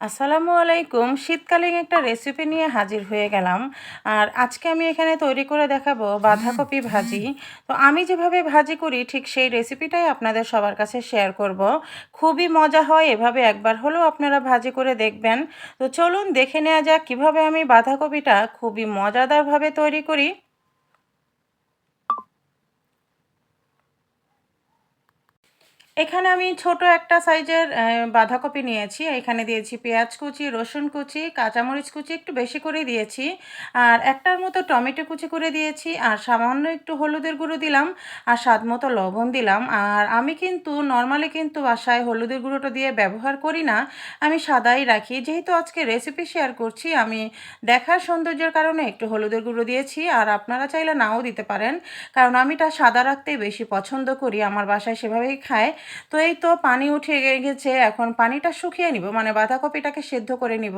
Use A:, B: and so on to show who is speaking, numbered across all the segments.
A: আসসালামু আলাইকুম। শীতকালীন একটা রেসিপি নিয়ে হাজির হয়ে গেলাম। আর আজকে আমি এখানে তৈরি করে দেখাবো বাঁধাকপি ভাজি। তো আমি যেভাবে ভাজি করি, ঠিক সেই রেসিপিটাই আপনাদের সবার কাছে শেয়ার করব। খুবই মজা হয়, এভাবে একবার হলেও আপনারা ভাজি করে দেখবেন। তো চলুন দেখে নেওয়া যাক কীভাবে আমি বাঁধাকপিটা খুবই মজাদারভাবে তৈরি করি। এখানে আমি ছোট একটা সাইজের বাঁধাকপি নিয়েছি। এখানে দিয়েছি পেঁয়াজ কুচি, রসুন কুচি, কাঁচামরিচ কুচি একটু বেশি করে দিয়েছি। আর একটার মতো টমেটো কুচি করে দিয়েছি। আর সামান্য একটু হলুদের গুঁড়ো দিলাম আর স্বাদ মতো লবণ দিলাম। আর আমি কিন্তু, নর্মালি কিন্তু বাসায় হলুদের গুঁড়োটা দিয়ে ব্যবহার করি না। আমি সাদাই রাখি। যেহেতু আজকে রেসিপি শেয়ার করছি, আমি দেখার সৌন্দর্যের কারণে একটু হলুদের গুঁড়ো দিয়েছি। আর আপনারা চাইলে নাও দিতে পারেন। কারণ আমি তা সাদা রাখতেই বেশি পছন্দ করি। আমার বাসায় সেভাবেই খায়। তো এই তো পানি উঠে গেছে, এখন পানিটা শুকিয়ে নিব মানে বাঁধাকপিটাকে সেদ্ধ করে নিব।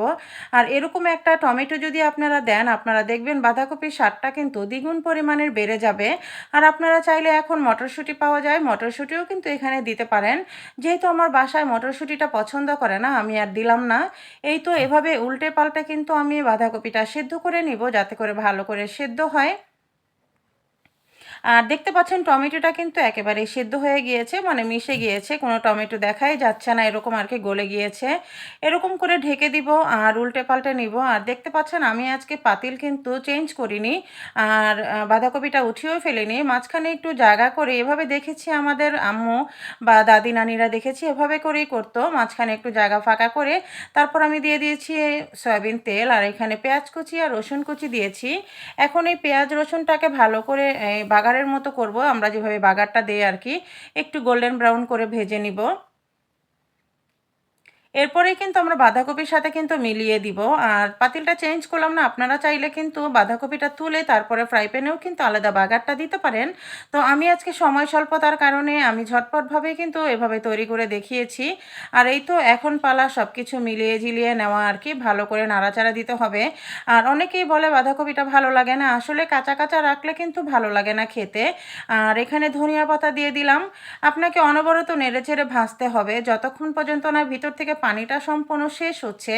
A: আর এরকম একটা টমেটো যদি আপনারা দেন, আপনারা দেখবেন বাঁধাকপির স্বাদটা কিন্তু দ্বিগুণ পরিমাণের বেড়ে যাবে। আর আপনারা চাইলে এখন মটরশুঁটি পাওয়া যায়, মটরশুঁটিও কিন্তু এখানে দিতে পারেন। যেহেতু আমার বাসায় মটরশুঁটিটা পছন্দ করে না, আমি আর দিলাম না। এই তো এভাবে উল্টে পাল্টে কিন্তু আমি বাঁধাকপিটা সেদ্ধ করে নিব, যাতে করে ভালো করে সেদ্ধ হয়। আর দেখতে পাচ্ছেন, টমেটোটা কিন্তু একেবারে সিদ্ধ হয়ে গিয়েছে মানে মিশে গিয়েছে, কোনো টমেটো দেখাই যাচ্ছে না, এরকম আর কি গলে গিয়েছে। এরকম করে ঢেকে দিব আর উল্টে পাল্টে নিব। আর দেখতে পাচ্ছেন, আমি আজকে পাতিল কিন্তু চেঞ্জ করিনি, আর বাঁধাকপিটা উঠিয়েও ফেলিনি। মাঝখানে একটু জায়গা করে এভাবে দেখেছি আমাদের আম্মু বা দাদি নানিরা দেখেছি, এভাবে করেই করতো। মাঝখানে একটু জায়গা ফাঁকা করে তারপর আমি দিয়ে দিয়েছি সয়াবিন তেল, আর এখানে পেঁয়াজ কুচি আর রসুন কুচি দিয়েছি। এখন এই পেঁয়াজ রসুনটাকে ভালো করে বাগা বাগারের মতো করব। আমরা যেভাবে বাগারটা দেই আর কি, একটু গোল্ডেন ব্রাউন করে ভেজে নিব। এরপরেই কিন্তু আমরা বাঁধাকপির সাথে কিন্তু মিলিয়ে দিব। আর পাতিলটা চেঞ্জ করলাম না, আপনারা চাইলে কিন্তু বাঁধাকপিটা তুলে তারপরে ফ্রাই প্যানেও কিন্তু আলাদা বাগারটা দিতে পারেন। তো আমি আজকে সময় স্বল্পতার কারণে আমি ঝটপটভাবে কিন্তু এভাবে তৈরি করে দেখিয়েছি। আর এই তো এখন পালা সব কিছু মিলিয়ে ঝিলিয়ে নেওয়া আর কি, ভালো করে নাড়াচাড়া দিতে হবে। আর অনেকেই বলে বাঁধাকপিটা ভালো লাগে না, আসলে কাঁচা কাঁচা রাখলে কিন্তু ভালো লাগে না খেতে। আর এখানে ধনিয়া পাতা দিয়ে দিলাম। আপনাকে অনবরত নেড়ে ছেড়ে ভাজতে হবে, যতক্ষণ পর্যন্ত না ভিতর থেকে পানিটা সম্পূর্ণ শেষ হচ্ছে।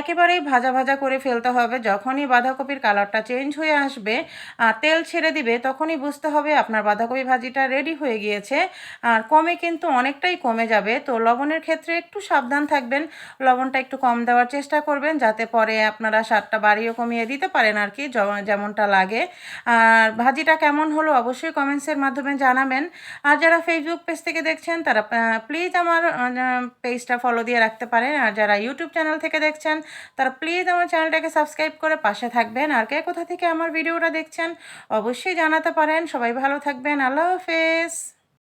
A: একেবারেই ভাজা ভাজা করে ফেলতে হবে। যখনই বাঁধাকপির কালারটা চেঞ্জ হয়ে আসবে, আর তেল ছেড়ে দিবে, তখনই বুঝতে হবে আপনার বাঁধাকপি ভাজিটা রেডি হয়ে গিয়েছে। আর কমে কিন্তু অনেকটাই কমে যাবে। তো লবণের ক্ষেত্রে একটু সাবধান থাকবেন। লবণটা একটু কম দেওয়ার চেষ্টা করবেন, যাতে পরে আপনারা স্বাদটা বাড়িয়ে কমিয়ে দিতে পারেন আর কি যেমনটা লাগে। আর ভাজিটা কেমন হলো অবশ্যই কমেন্টসের মাধ্যমে জানাবেন। আর যারা ফেসবুক পেজ থেকে দেখছেন, তারা প্লিজ আমার পেজটা ফলো দিয়ে রাখতে রাখতে পারেন। আর যারা ইউটিউব চ্যানেল থেকে দেখছেন, তারা প্লিজ আমার চ্যানেলটাকে সাবস্ক্রাইব করে পাশে থাকবেন। আর কে কোথা থেকে আমার ভিডিওটা দেখছেন, অবশ্যই জানাতে পারেন। সবাই ভালো থাকবেন। আল্লাহ হাফেজ।